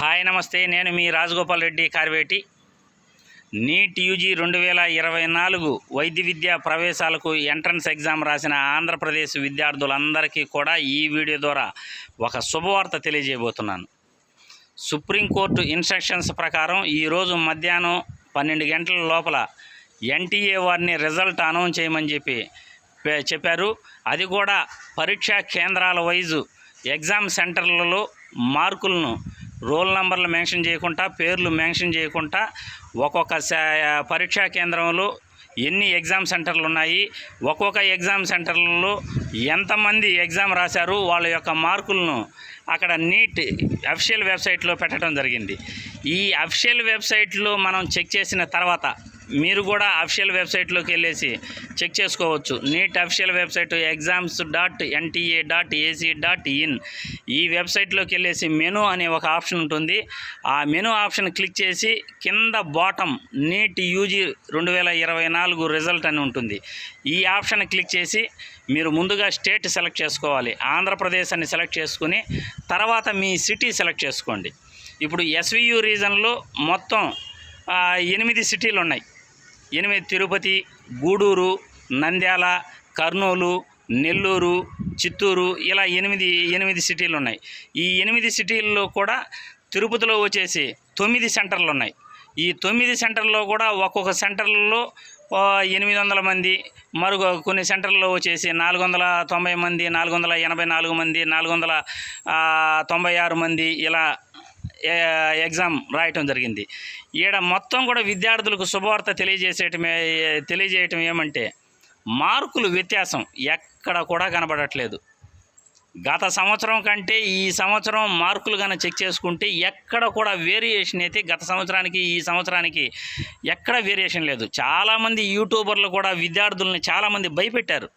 Hi నమస్తే నేను మీ రాజగోపాల్ రెడ్డి కార్వేటి. నీట్ యూజీ రెండు వేల ఇరవై నాలుగు వైద్య విద్యా ప్రవేశాలకు ఎంట్రన్స్ ఎగ్జామ్ రాసిన ఆంధ్రప్రదేశ్ విద్యార్థులందరికీ కూడా ఈ వీడియో ద్వారా ఒక శుభవార్త తెలియజేయబోతున్నాను. సుప్రీంకోర్టు ఇన్స్ట్రక్షన్స్ ప్రకారం ఈరోజు మధ్యాహ్నం పన్నెండు గంటల లోపల ఎన్టీఏ వారిని రిజల్ట్ అనౌన్స్ చేయమని చెప్పి చెప్పారు. అది కూడా పరీక్షా కేంద్రాల వైజు ఎగ్జామ్ సెంటర్లలో మార్కులను రోల్ నంబర్లు మెన్షన్ చేయకుండా పేర్లు మెన్షన్ చేయకుండా ఒక్కొక్క శా- పరీక్షా కేంద్రంలో ఎన్ని ఎగ్జామ్ సెంటర్లు ఉన్నాయి ఒక్కొక్క ఎగ్జామ్ సెంటర్లలో ఎంతమంది ఎగ్జామ్ రాశారు వాళ్ళ యొక్క మార్కులను అక్కడ నీట్ అఫిషియల్ వెబ్సైట్లో పెట్టడం జరిగింది. ఈ అఫిషియల్ వెబ్సైట్లో మనం చెక్ చేసిన తర్వాత మీరు కూడా అఫీషియల్ వెబ్సైట్లోకి వెళ్ళేసి చెక్ చేసుకోవచ్చు. NEET official website exams dot NTA dot AC dot in ఈ వెబ్సైట్లోకి వెళ్ళేసి మెను అనే ఒక ఆప్షన్ ఉంటుంది. ఆ మెను ఆప్షన్ క్లిక్ చేసి కింద బాటమ్ నీట్ యూజీ రెండు వేల ఇరవై నాలుగు రిజల్ట్ అని ఉంటుంది. ఈ ఆప్షన్ క్లిక్ చేసి మీరు ముందుగా స్టేట్ సెలెక్ట్ చేసుకోవాలి. ఆంధ్రప్రదేశ్ అని సెలెక్ట్ చేసుకుని తర్వాత మీ సిటీ సెలెక్ట్ చేసుకోండి. ఇప్పుడు ఎస్వియు రీజన్లో మొత్తం ఎనిమిది సిటీలు ఉన్నాయి. ఎనిమిది తిరుపతి గూడూరు నంద్యాల కర్నూలు నెల్లూరు చిత్తూరు ఇలా ఎనిమిది ఎనిమిది సిటీలు ఉన్నాయి. ఈ ఎనిమిది సిటీల్లో కూడా తిరుపతిలో వచ్చేసి తొమ్మిది సెంటర్లు ఉన్నాయి. ఈ తొమ్మిది సెంటర్లో కూడా ఒక్కొక్క సెంటర్లో ఎనిమిది వందల మంది మరొక కొన్ని సెంటర్లో వచ్చేసి నాలుగు వందల తొంభై మంది నాలుగు వందల ఎనభై నాలుగు మంది నాలుగు వందల తొంభై ఆరు మంది ఇలా ఎగ్జామ్ రాయటం జరిగింది. ఈడ మొత్తం కూడా విద్యార్థులకు శుభవార్త తెలియజేసేయటమే తెలియజేయటం ఏమంటే మార్కులు వ్యత్యాసం ఎక్కడ కూడా కనబడట్లేదు. గత సంవత్సరం కంటే ఈ సంవత్సరం మార్కులు కనుక చెక్ చేసుకుంటే ఎక్కడ కూడా వేరియేషన్ అయితే గత సంవత్సరానికి ఈ సంవత్సరానికి ఎక్కడ వేరియేషన్ లేదు. చాలామంది యూట్యూబర్లు కూడా విద్యార్థుల్ని చాలామంది భయపెట్టారు.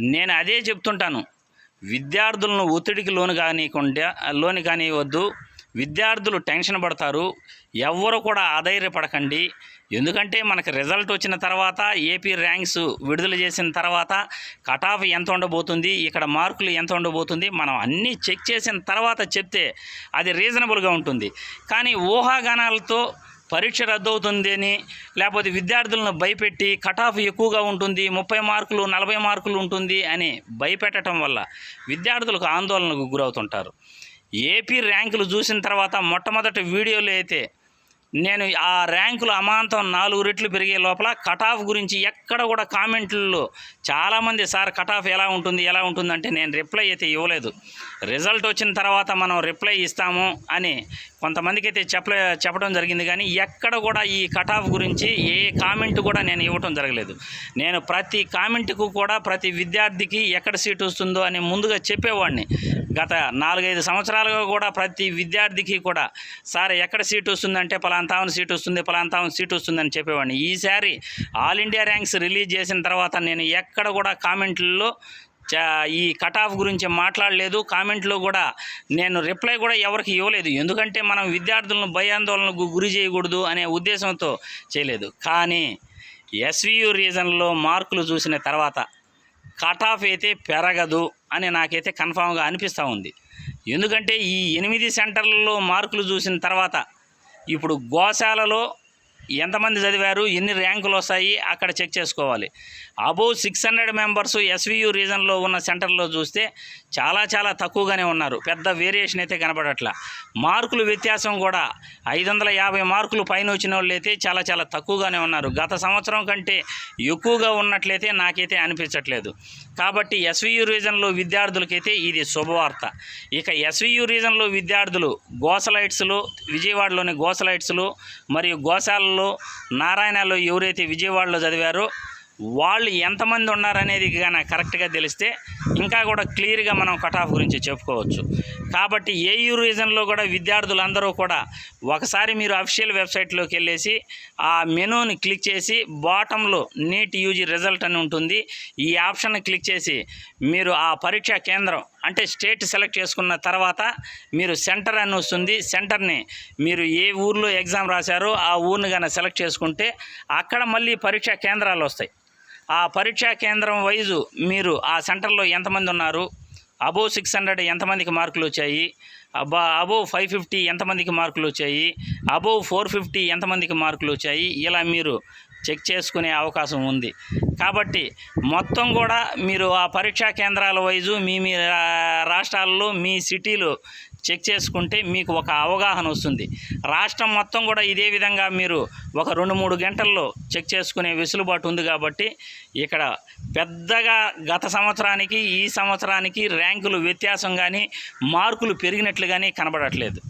నేను అదే చెప్తుంటాను. విద్యార్థులను ఒత్తిడికి లోను కానికుండా లోను కానివ్వద్దు విద్యార్థులు టెన్షన్ పడతారు. ఎవ్వరు కూడా ఆధైర్యపడకండి. ఎందుకంటే మనకి రిజల్ట్ వచ్చిన తర్వాత ఏపీ ర్యాంక్స్ విడుదల చేసిన తర్వాత కట్ ఆఫ్ ఎంత ఉండబోతుంది ఇక్కడ మార్కులు ఎంత ఉండబోతుంది మనం అన్నీ చెక్ చేసిన తర్వాత చెప్తే అది రీజనబుల్గా ఉంటుంది. కానీ ఊహాగానాలతో పరీక్ష రద్దవుతుంది అని లేకపోతే విద్యార్థులను భయపెట్టి కట్ ఆఫ్ ఎక్కువగా ఉంటుంది ముప్పై మార్కులు నలభై మార్కులు ఉంటుంది అని భయపెట్టడం వల్ల విద్యార్థులకు ఆందోళనకు గురవుతుంటారు. ఏపీ ర్యాంకులు చూసిన తర్వాత మొట్టమొదటి వీడియోలో అయితే నేను ఆ ర్యాంకులు అమాంతం నాలుగు రెట్లు పెరిగే లోపల కట్ ఆఫ్ గురించి ఎక్కడ కూడా కామెంట్లలో చాలామంది సార్ కట్ ఆఫ్ ఎలా ఉంటుంది ఎలా ఉంటుంది? అంటే నేను రిప్లై అయితే ఇవ్వలేదు. రిజల్ట్ వచ్చిన తర్వాత మనం రిప్లై ఇస్తాము అని కొంతమందికి అయితే చెప్పలే చెప్పడం జరిగింది కానీ ఎక్కడ కూడా ఈ కట్ ఆఫ్ గురించి ఏ కామెంట్ కూడా నేను ఇవ్వటం జరగలేదు. నేను ప్రతి కామెంట్కు కూడా ప్రతి విద్యార్థికి ఎక్కడ సీట్ వస్తుందో అని ముందుగా చెప్పేవాడిని. గత నాలుగైదు సంవత్సరాలుగా కూడా ప్రతి విద్యార్థికి కూడా సార్ ఎక్కడ సీట్ వస్తుందంటే పలాంతావన్ సీట్ వస్తుంది పలాంతావన్ సీట్ వస్తుందని చెప్పేవాడిని. ఈసారి ఆల్ ఇండియా ర్యాంక్స్ రిలీజ్ చేసిన తర్వాత నేను ఎక్కడ కూడా కామెంట్లలో చా ఈ కట్ ఆఫ్ గురించి మాట్లాడలేదు. కామెంట్లో కూడా నేను రిప్లై కూడా ఎవరికి ఇవ్వలేదు. ఎందుకంటే మనం విద్యార్థులను భయాందోళనకు గురి చేయకూడదు అనే ఉద్దేశంతో చేయలేదు. కానీ ఎస్వియు రీజన్లో మార్కులు చూసిన తర్వాత కట్ ఆఫ్ అయితే పెరగదు. అని నాకైతే కన్ఫామ్గా అనిపిస్తూ ఉంది. ఎందుకంటే ఈ ఎనిమిది సెంటర్లలో మార్కులు చూసిన తర్వాత ఇప్పుడు గోశాలలో ఎంతమంది చదివారు ఎన్ని ర్యాంకులు వస్తాయి అక్కడ చెక్ చేసుకోవాలి. Above six hundred members SVU రీజన్లో ఉన్న సెంటర్లో చూస్తే చాలా చాలా తక్కువగానే ఉన్నారు. పెద్ద వేరియేషన్ అయితే కనపడట్లా మార్కులు వ్యత్యాసం కూడా ఐదు వందల యాభై మార్కులు పైన వచ్చిన వాళ్ళు అయితే చాలా చాలా తక్కువగానే ఉన్నారు. గత సంవత్సరం కంటే ఎక్కువగా ఉన్నట్లయితే నాకైతే అనిపించట్లేదు. కాబట్టి ఎస్వియు రీజన్లో విద్యార్థులకైతే ఇది శుభవార్త. ఇక ఎస్వియు రీజన్లో విద్యార్థులు గోసలైట్స్లు విజయవాడలోని గోసలైట్స్లు మరియు గోశాలలో నారాయణలో ఎవరైతే విజయవాడలో చదివారో వాళ్ళు ఎంతమంది ఉన్నారనేది కానీ కరెక్ట్గా తెలిస్తే ఇంకా కూడా క్లియర్గా మనం కట్ ఆఫ్ గురించి చెప్పుకోవచ్చు. కాబట్టి ఏయూ రీజన్లో కూడా విద్యార్థులందరూ కూడా ఒకసారి మీరు అఫీషియల్ వెబ్సైట్లోకి వెళ్ళేసి ఆ మెనూని క్లిక్ చేసి బాటంలో నీట్ యూజీ రిజల్ట్ అని ఉంటుంది. ఈ ఆప్షన్ క్లిక్ చేసి మీరు ఆ పరీక్షా కేంద్రం అంటే స్టేట్ సెలెక్ట్ చేసుకున్న తర్వాత మీరు సెంటర్ అని వస్తుంది. సెంటర్ని మీరు ఏ ఊర్లో ఎగ్జామ్ రాశారో ఆ ఊరిని కానీ సెలెక్ట్ చేసుకుంటే అక్కడ మళ్ళీ పరీక్షా కేంద్రాలు వస్తాయి. ఆ పరీక్షా కేంద్రం వైజు మీరు ఆ సెంటర్లో ఎంతమంది ఉన్నారు? అబోవ్ సిక్స్ హండ్రెడ్ ఎంతమందికి మార్కులు వచ్చాయి? అబ్బా అబోవ్ ఫైవ్ ఫిఫ్టీ ఎంతమందికి మార్కులు వచ్చాయి? అబోవ్ ఫోర్ ఫిఫ్టీ ఎంతమందికి మార్కులు వచ్చాయి? ఇలా మీరు చెక్ చేసుకునే అవకాశం ఉంది. కాబట్టి మొత్తం కూడా మీరు ఆ పరీక్షా కేంద్రాల వైజు మీ మీ రా- రాష్ట్రాల్లో మీ సిటీలో చెక్ చేసుకుంటే మీకు ఒక అవగాహన వస్తుంది. రాష్ట్రం మొత్తం కూడా ఇదే విధంగా మీరు ఒక రెండు మూడు గంటల్లో చెక్ చేసుకునే వెసులుబాటు ఉంది కాబట్టి ఇక్కడ పెద్దగా గత సంవత్సరానికి ఈ సంవత్సరానికి ర్యాంకులు వ్యత్యాసం కానీ మార్కులు పెరిగినట్లు కానీ కనబడట్లేదు.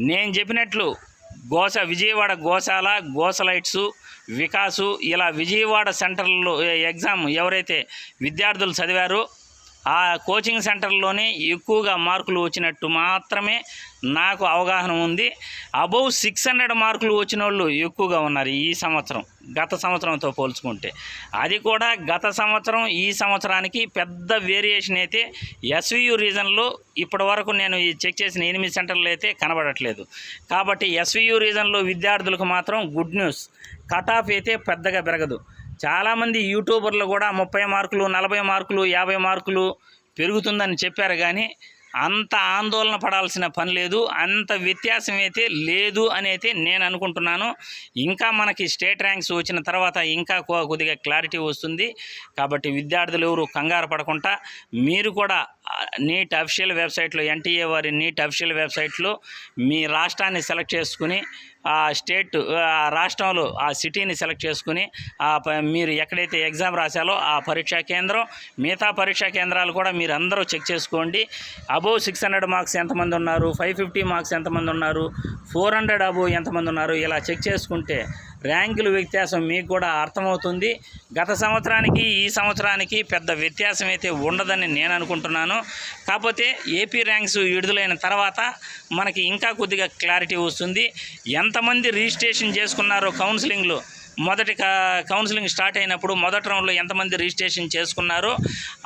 నేను చెప్పినట్లు గోస విజయవాడ గోశాల గోసలైట్సు వికాసు ఇలా విజయవాడ సెంటర్లో ఎగ్జామ్ ఎవరైతే విద్యార్థులు చదివారో ఆ కోచింగ్ సెంటర్లోనే ఎక్కువగా మార్కులు వచ్చినట్టు మాత్రమే నాకు అవగాహన ఉంది. అబౌవ్ సిక్స్ హండ్రెడ్ మార్కులు వచ్చిన వాళ్ళు ఎక్కువగా ఉన్నారు ఈ సంవత్సరం గత సంవత్సరంతో పోల్చుకుంటే. అది కూడా గత సంవత్సరం ఈ సంవత్సరానికి పెద్ద వేరియేషన్ అయితే ఎస్వియు రీజన్లో ఇప్పటి వరకు నేను ఈ చెక్ చేసిన ఎనిమిది సెంటర్లు అయితే కనబడట్లేదు. కాబట్టి ఎస్వియు రీజన్లో విద్యార్థులకు మాత్రం గుడ్ న్యూస్. కట్ ఆఫ్ అయితే పెద్దగా పెరగదు. చాలామంది యూట్యూబర్లు కూడా ముప్పై మార్కులు నలభై మార్కులు యాభై మార్కులు పెరుగుతుందని చెప్పారు కానీ అంత ఆందోళన పడాల్సిన పని లేదు అంత వ్యత్యాసం అయితే లేదు అని అయితే నేను అనుకుంటున్నాను. ఇంకా మనకి స్టేట్ ర్యాంక్స్ వచ్చిన తర్వాత ఇంకా కొద్దిగా క్లారిటీ వస్తుంది. కాబట్టి విద్యార్థులు ఎవరు కంగారు పడకుండా మీరు కూడా నీట్ అఫీషియల్ వెబ్సైట్లో ఎన్టీఏ వారి నీట్ అఫిషియల్ వెబ్సైట్లో మీ రాష్ట్రాన్ని సెలెక్ట్ చేసుకుని ఆ స్టేట్ ఆ రాష్ట్రంలో ఆ సిటీని సెలెక్ట్ చేసుకుని ఆ ప- మీరు ఎక్కడైతే ఎగ్జామ్ రాశాలో ఆ పరీక్షా కేంద్రం మిగతా పరీక్షా కేంద్రాలు కూడా మీరు అందరూ చెక్ చేసుకోండి. అబోవ్ సిక్స్ హండ్రెడ్ మార్క్స్ ఎంతమంది ఉన్నారు? ఫైవ్ ఫిఫ్టీ మార్క్స్ ఎంతమంది ఉన్నారు? ఫోర్ హండ్రెడ్ అబోవ్ ఎంతమంది ఉన్నారు? ఇలా చెక్ చేసుకుంటే ర్యాంకుల వ్యత్యాసం మీకు కూడా అర్థమవుతుంది. గత సంవత్సరానికి ఈ సంవత్సరానికి పెద్ద వ్యత్యాసం అయితే ఉండదని నేను అనుకుంటున్నాను. కాకపోతే ఏపీ ర్యాంక్స్ విడుదలైన తర్వాత మనకి ఇంకా కొద్దిగా క్లారిటీ వస్తుంది. ఎంతమంది రిజిస్ట్రేషన్ చేసుకున్నారో కౌన్సిలింగ్లో? మొదటి కౌన్సిలింగ్ స్టార్ట్ అయినప్పుడు మొదటి రౌండ్లో ఎంతమంది రిజిస్ట్రేషన్ చేసుకున్నారో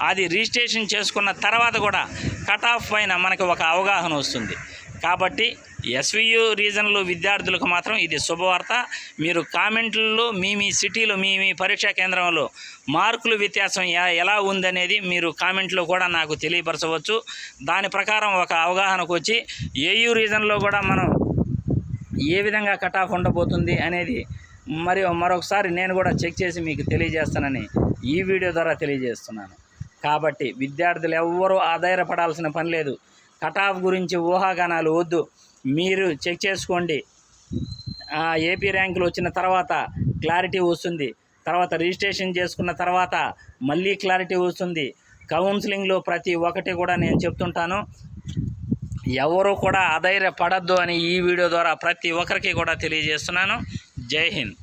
అది రిజిస్ట్రేషన్ చేసుకున్న తర్వాత కూడా కట్ ఆఫ్ పైన మనకి ఒక అవగాహన వస్తుంది. కాబట్టి ఎస్వియు రీజన్లు విద్యార్థులకు మాత్రం ఇది శుభవార్త. మీరు కామెంట్లలో మీ మీ సిటీలో మీ మీ పరీక్షా కేంద్రంలో మార్కులు వ్యత్యాసం ఎలా ఉందనేది మీరు కామెంట్లో కూడా నాకు తెలియపరచవచ్చు. దాని ప్రకారం ఒక అవగాహనకు వచ్చి ఏయూ రీజన్లో కూడా మనం ఏ విధంగా కట్ ఆఫ్ ఉండబోతుంది అనేది మరి మరొకసారి నేను కూడా చెక్ చేసి మీకు తెలియజేస్తానని ఈ వీడియో ద్వారా తెలియజేస్తున్నాను. కాబట్టి విద్యార్థులు ఎవ్వరూ ఆధారపడాల్సిన పని లేదు. కటాఫ్ గురించి ఊహాగానాలు వద్దు. మీరు చెక్ చేసుకోండి. ఆ, ఏపీ ర్యాంకులు వచ్చిన తర్వాత క్లారిటీ వస్తుంది. తర్వాత రిజిస్ట్రేషన్ చేసుకున్న తర్వాత మళ్ళీ క్లారిటీ వస్తుంది. కౌన్సిలింగ్లో ప్రతి ఒక్కటి కూడా నేను చెప్తుంటాను. ఎవరు కూడా అధైర్య పడద్దు అని ఈ వీడియో ద్వారా ప్రతి ఒక్కరికి కూడా తెలియజేస్తున్నాను. జై హింద్.